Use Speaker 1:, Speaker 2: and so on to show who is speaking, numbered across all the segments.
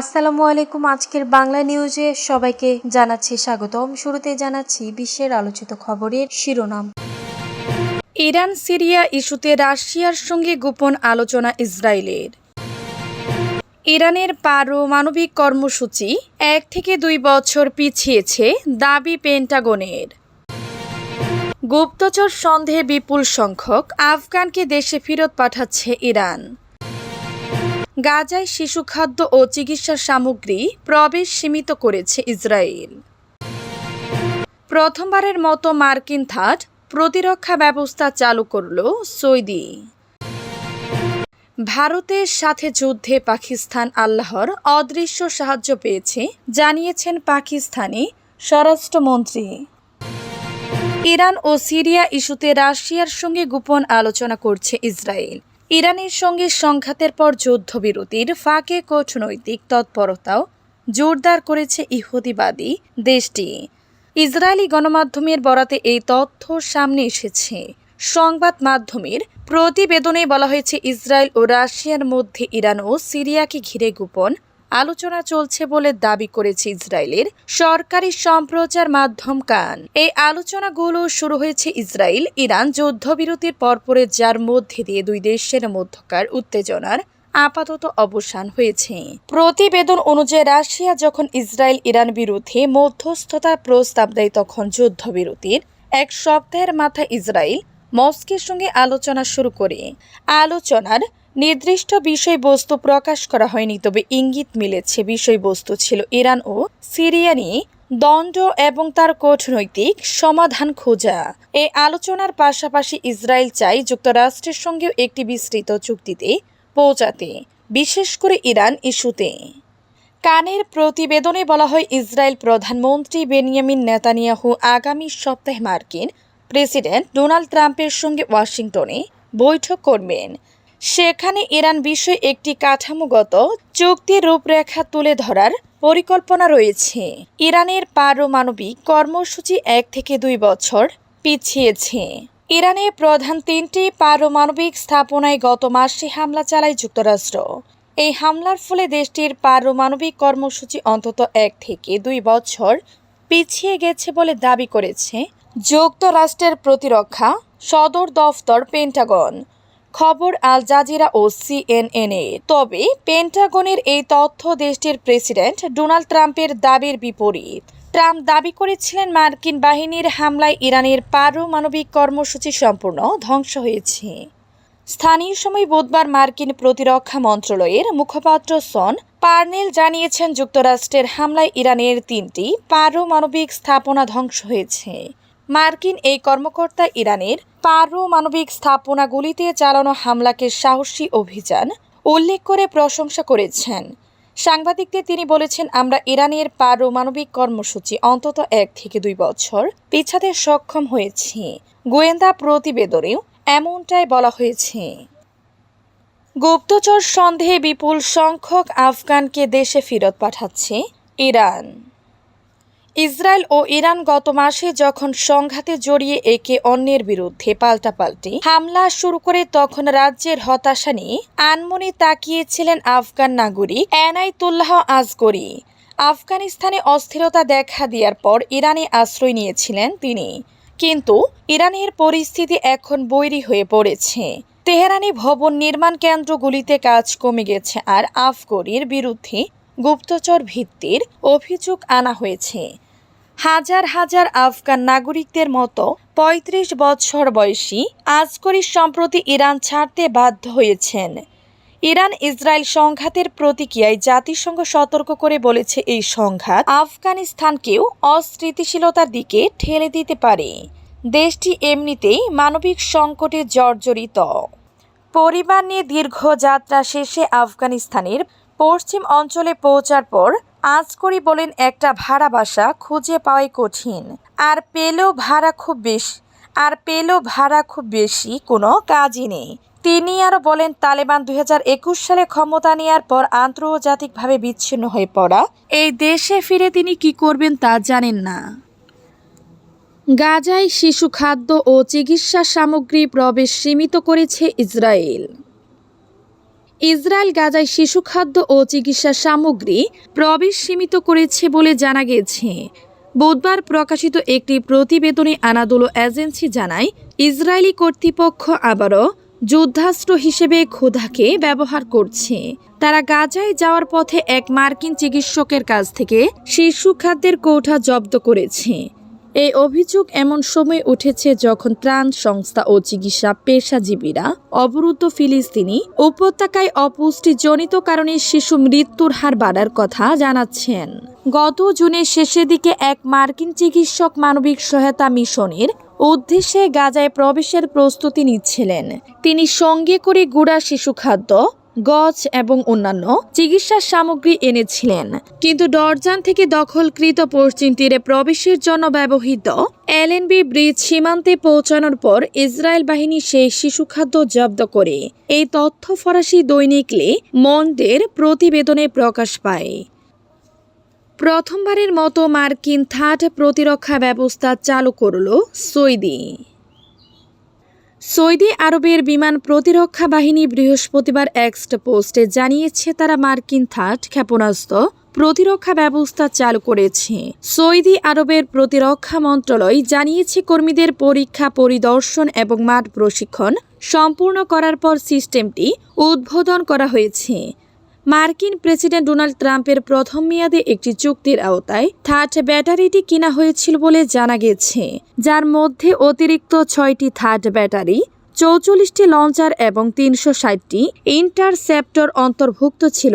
Speaker 1: আসসালামু আলাইকুম আজকের বাংলা নিউজে সবাইকে জানাচ্ছি স্বাগতম শুরুতে জানাচ্ছি বিশ্বের আলোচিত খবরের শিরোনাম ইরান সিরিয়া ইস্যুতে রাশিয়ার সঙ্গে গোপন আলোচনা ইসরায়েলের ইরানের পারমাণবিক কর্মসূচি এক থেকে দুই বছর পিছিয়েছে দাবি পেন্টাগনের গুপ্তচর সন্দেহে বিপুল সংখ্যক আফগানকে দেশে ফেরত পাঠাচ্ছে ইরান গাজায় শিশু খাদ্য ও চিকিৎসা সামগ্রী প্রবেশ সীমিত করেছে ইসরায়েল প্রথমবারের মতো মার্কিন থাট প্রতিরক্ষা ব্যবস্থা চালু করল সৌদি ভারতের সাথে যুদ্ধে পাকিস্তান আল্লাহর অদৃশ্য সাহায্য পেয়েছে জানিয়েছেন পাকিস্তানি স্বরাষ্ট্রমন্ত্রী ইরান ও সিরিয়া ইস্যুতে রাশিয়ার সঙ্গে গোপন আলোচনা করছে ইসরায়েল ইরানের সঙ্গে সংঘাতের পর যুদ্ধবিরতির ফাঁকে কূটনৈতিক তৎপরতাও জোরদার করেছে ইহুদিবাদী দেশটি ইসরায়েলি গণমাধ্যমের বরাতে এই তথ্য সামনে এসেছে সংবাদ মাধ্যমের প্রতিবেদনে বলা হয়েছে ইসরায়েল ও রাশিয়ার মধ্যে ইরান ও সিরিয়াকে ঘিরে গোপন আলোচনা চলছে বলে দাবি করেছে ইসরায়েলের সরকারি সম্প্রচার মাধ্যম কান এই আলোচনাগুলো শুরু হয়েছে ইসরায়েল ইরান যুদ্ধবিরতির পরপরে যার মধ্যে দিয়ে দুই দেশের মধ্যকার উত্তেজনার আপাতত অবসান হয়েছে প্রতিবেদন অনুযায়ী রাশিয়া যখন ইসরায়েল ইরান বিরুদ্ধে মধ্যস্থতার প্রস্তাব দেয় তখন যুদ্ধবিরতির এক সপ্তাহের মাথা ইসরায়েল মস্কের সঙ্গে আলোচনা শুরু করে আলোচনার নির্দিষ্ট বিষয়বস্তু প্রকাশ করা হয়নি তবে ইঙ্গিত মিলেছে বিষয়বস্তু ছিল ইরান ও সিরিয়া নিয়ে দণ্ড এবং তার কূটনৈতিক সমাধান খোঁজা এই আলোচনার পাশাপাশি ইসরায়েল চাই যুক্তরাষ্ট্রের সঙ্গেও একটি বিস্তৃত চুক্তিতে পৌঁছাতে বিশেষ করে ইরান ইস্যুতে কানের প্রতিবেদনে বলা হয় ইসরায়েল প্রধানমন্ত্রী বেনিয়ামিন নেতানিয়াহু আগামী সপ্তাহে মার্কিন প্রেসিডেন্ট ডোনাল্ড ট্রাম্পের সঙ্গে ওয়াশিংটনে বৈঠক করবেন সেখানে ইরান বিষয়ে একটি কাঠামোগত চুক্তির রূপরেখা তুলে ধরার পরিকল্পনা রয়েছে ইরানের পারমাণবিক কর্মসূচি এক থেকে দুই বছর পিছিয়েছে ইরানে প্রধান তিনটি পারমাণবিক স্থাপনায় গত মাসে হামলা চালায় যুক্তরাষ্ট্র এই হামলার ফলে দেশটির পারমাণবিক কর্মসূচি অন্তত এক থেকে দুই বছর পিছিয়ে গেছে বলে দাবি করেছে যুক্তরাষ্ট্রের প্রতিরক্ষা সদর দফতর পেন্টাগন খবর আল জাজিরা ও সিএনএনএ তবে পেন্টাগনের এই তথ্য দেশটির প্রেসিডেন্ট ডোনাল্ড ট্রাম্পের দাবির বিপরীত ট্রাম্প দাবি করেছিলেন মার্কিন বাহিনীর হামলায় ইরানের পারমাণবিক কর্মসূচি সম্পূর্ণ ধ্বংস হয়েছে স্থানীয় সময় বুধবার মার্কিন প্রতিরক্ষা মন্ত্রণালয়ের মুখপাত্র সন পার্নেল জানিয়েছেন যুক্তরাষ্ট্রের হামলায় ইরানের তিনটি পারমাণবিক স্থাপনা ধ্বংস হয়েছে মার্কিন এই কর্মকর্তা ইরানের পারমাণবিক স্থাপনাগুলিতে চালানো হামলাকে সাহসী অভিযান উল্লেখ করে প্রশংসা করেছেন সাংবাদিকদের তিনি বলেছেন আমরা ইরানের পারমাণবিক কর্মসূচি অন্তত এক থেকে দুই বছর পিছাতে সক্ষম হয়েছি গোয়েন্দা প্রতিবেদনেও এমনটাই বলা হয়েছে গুপ্তচর সন্দেহে বিপুল সংখ্যক আফগানকে দেশে ফেরত পাঠাচ্ছে ইরান ইসরায়েল ও ইরান গত মাসে যখন সংঘাতে জড়িয়ে একে অন্যের বিরুদ্ধে পাল্টাপাল্টি হামলা শুরু করে তখন রাজ্যের হতাশা নিয়ে আনমনে তাকিয়েছিলেন আফগান নাগরিক এনআইতুল্লাহ আজগরি আফগানিস্তানে অস্থিরতা দেখা দেওয়ার পর ইরানে আশ্রয় নিয়েছিলেন তিনি কিন্তু ইরানের পরিস্থিতি এখন বৈরি হয়ে পড়েছে তেহরানি ভবন নির্মাণ কেন্দ্রগুলিতে কাজ কমে গেছে আর আফগরির বিরুদ্ধে গুপ্তচর ভিত্তির অভিযোগ আনা হয়েছে হাজার হাজার আফগান নাগরিকদের মতো পঁয়ত্রিশ বছর বয়সী আজকরি সম্প্রতি ইরান ছাড়তে বাধ্য হয়েছেন ইরান ইসরায়েল সংঘাতের প্রতিক্রিয়ায় জাতিসংঘ সতর্ক করে বলেছে এই সংঘাত আফগানিস্তানকেও অস্থিতিশীলতার দিকে ঠেলে দিতে পারে দেশটি এমনিতেই মানবিক সংকটে জর্জরিত পরিবার নিয়ে দীর্ঘ যাত্রা শেষে আফগানিস্তানের পশ্চিম অঞ্চলে পৌঁছার পর আজ করি বলেন একটা ভাড়া বাসা খুঁজে পাওয়াই কঠিন আর পেলেও ভাড়া খুব বেশি আর পেলেও ভাড়া খুব বেশি কোনো কাজই নেই তিনি আরও বলেন তালেবান দুই সালে ক্ষমতা নেওয়ার পর আন্তর্জাতিকভাবে বিচ্ছিন্ন হয়ে পড়া এই দেশে ফিরে তিনি কি করবেন তা জানেন না গাজায় শিশু খাদ্য ও চিকিৎসা সামগ্রী প্রবেশ সীমিত করেছে ইসরায়েল ইসরায়েল গাজায় শিশু খাদ্য ও চিকিৎসা সামগ্রী প্রবেশ সীমিত করেছে বলে জানা গেছে বুধবার প্রকাশিত একটি প্রতিবেদনে আনাদোলো এজেন্সি জানায় ইসরায়েলি কর্তৃপক্ষ আবারও যুদ্ধাস্ত্র হিসেবে ক্ষুধাকে ব্যবহার করছে তারা গাজায় যাওয়ার পথে এক মার্কিন চিকিৎসকের কাছ থেকে শিশু খাদ্যের কৌঠা জব্দ করেছে এই অভিযোগ এমন সময় উঠেছে যখন ত্রাণ সংস্থা ও চিকিৎসা পেশাজীবীরা অবরুদ্ধ ফিলিস্তিনি উপত্যকায় অপুষ্টিজনিত কারণে শিশু মৃত্যুর হার বাড়ার কথা জানাচ্ছেন গত জুনের শেষের দিকে এক মার্কিন চিকিৎসক মানবিক সহায়তা মিশনের উদ্দেশ্যে গাজায় প্রবেশের প্রস্তুতি নিচ্ছিলেন তিনি সঙ্গে করে গুড়া শিশু খাদ্য গজ এবং অন্যান্য চিকিৎসার সামগ্রী এনেছিলেন কিন্তু ডরজান থেকে দখলকৃত পশ্চিম তীরে প্রবেশের জন্য ব্যবহৃত এলএনবি ব্রিজ সীমান্তে পৌঁছানোর পর ইসরায়েল বাহিনী সেই শিশুখাদ্য জব্দ করে এই তথ্য ফরাসি দৈনিক লে মন্ডের প্রতিবেদনে প্রকাশ পায় প্রথমবারের মতো মার্কিন থার্ড প্রতিরক্ষা ব্যবস্থা চালু করল সৈদি সৌদি আরবের বিমান প্রতিরক্ষা বাহিনী বৃহস্পতিবার এক্সট পোস্টে জানিয়েছে তারা মার্কিন থার্ড ক্ষেপণাস্ত্র প্রতিরক্ষা ব্যবস্থা চালু করেছে সৌদি আরবের প্রতিরক্ষা মন্ত্রণালয় জানিয়েছে কর্মীদের পরীক্ষা পরিদর্শন এবং মাঠ প্রশিক্ষণ সম্পূর্ণ করার পর সিস্টেমটি উদ্বোধন করা হয়েছে মার্কিন প্রেসিডেন্ট ডোনাল্ড ট্রাম্পের প্রথম মেয়াদে একটি চুক্তির আওতায় থার্ড ব্যাটারিটি কিনা হয়েছিল বলে জানা গেছে যার মধ্যে অতিরিক্ত ছয়টি থার্ড ব্যাটারি চৌচল্লিশটি লঞ্চার এবং তিনশো ষাটটি ইন্টারসেপ্টর অন্তর্ভুক্ত ছিল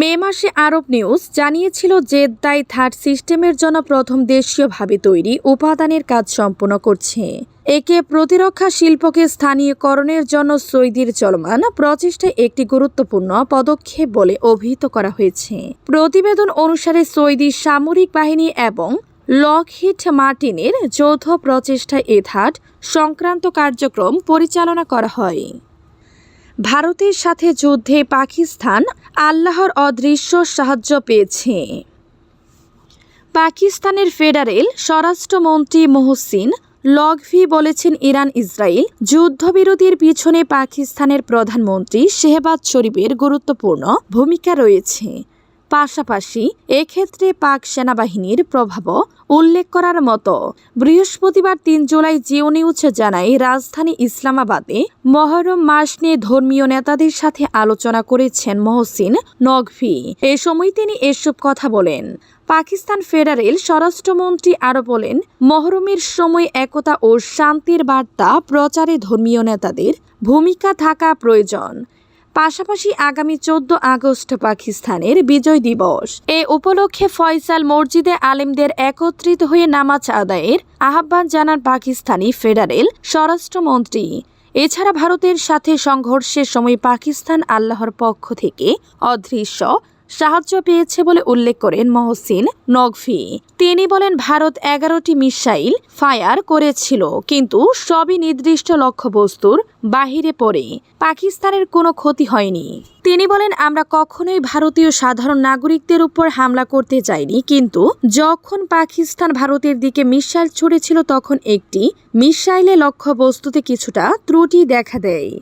Speaker 1: মে মাসে আরব নিউজ জানিয়েছিল জেদ্দাই থার্ড সিস্টেমের জন্য প্রথম দেশীয়ভাবে তৈরি উপাদানের কাজ সম্পন্ন করছে একে প্রতিরক্ষা শিল্পকে স্থানীয়করণের জন্য সৈদির চলমান প্রচেষ্টায় একটি গুরুত্বপূর্ণ পদক্ষেপ বলে অভিহিত করা হয়েছে প্রতিবেদন অনুসারে সৈদি সামরিক বাহিনী এবং লকহিট মার্টিনের যৌথ প্রচেষ্টায় এ থার্ড সংক্রান্ত কার্যক্রম পরিচালনা করা হয় ভারতের সাথে যুদ্ধে পাকিস্তান আল্লাহর অদৃশ্য সাহায্য পেয়েছে পাকিস্তানের ফেডারেল স্বরাষ্ট্রমন্ত্রী মোহসিন লগভি বলেছেন ইরান ইসরায়েল যুদ্ধবিরতির পিছনে পাকিস্তানের প্রধানমন্ত্রী শেহবাজ শরীফের গুরুত্বপূর্ণ ভূমিকা রয়েছে পাশাপাশি এক্ষেত্রে পাক সেনাবাহিনীর প্রভাবও উল্লেখ করার মতো বৃহস্পতিবার তিন জুলাই জিও নিউজ জানায় রাজধানী ইসলামাবাদে মহরম মাস নিয়ে ধর্মীয় নেতাদের সাথে আলোচনা করেছেন মহসিন নগভি এ সময় তিনি এসব কথা বলেন পাকিস্তান ফেডারেল স্বরাষ্ট্রমন্ত্রী আরও বলেন মহরমের সময় একতা ও শান্তির বার্তা প্রচারে ধর্মীয় নেতাদের ভূমিকা থাকা প্রয়োজন পাশাপাশি আগামী চোদ্দ আগস্ট পাকিস্তানের বিজয় দিবস এ উপলক্ষে ফয়সাল মসজিদে আলেমদের একত্রিত হয়ে নামাজ আদায়ের আহ্বান জানান পাকিস্তানি ফেডারেল স্বরাষ্ট্রমন্ত্রী এছাড়া ভারতের সাথে সংঘর্ষের সময় পাকিস্তান আল্লাহর পক্ষ থেকে অদৃশ্য সাহায্য পেয়েছে বলে উল্লেখ করেন মহসিন নগফি তিনি বলেন ভারত এগারোটি মিসাইল ফায়ার করেছিল কিন্তু সবই নির্দিষ্ট লক্ষ্যবস্তুর বাহিরে পড়ে পাকিস্তানের কোনো ক্ষতি হয়নি তিনি বলেন আমরা কখনোই ভারতীয় সাধারণ নাগরিকদের উপর হামলা করতে চাইনি কিন্তু যখন পাকিস্তান ভারতের দিকে মিসাইল ছুড়েছিল তখন একটি মিসাইলে লক্ষ্যবস্তুতে কিছুটা ত্রুটি দেখা দেয়